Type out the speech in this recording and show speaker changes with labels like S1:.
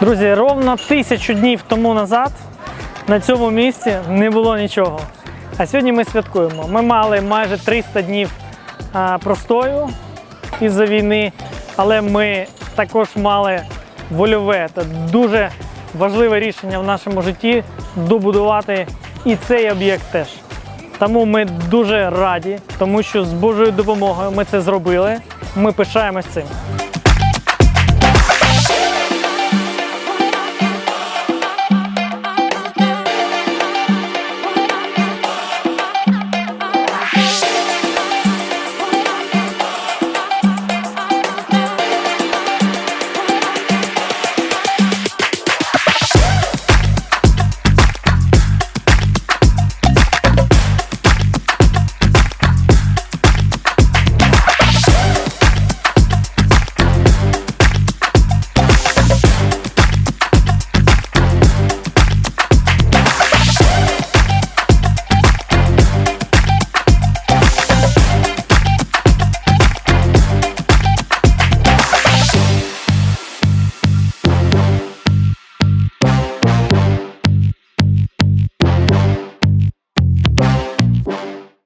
S1: Друзі, ровно тисячу днів тому назад на цьому місці не було нічого. А сьогодні ми святкуємо. Ми мали майже 300 днів а, простою із-за війни, але ми також мали вольове та дуже важливе рішення в нашому житті добудувати і цей об'єкт теж. Тому ми дуже раді, тому що з Божою допомогою ми це зробили. Ми пишаємось цим.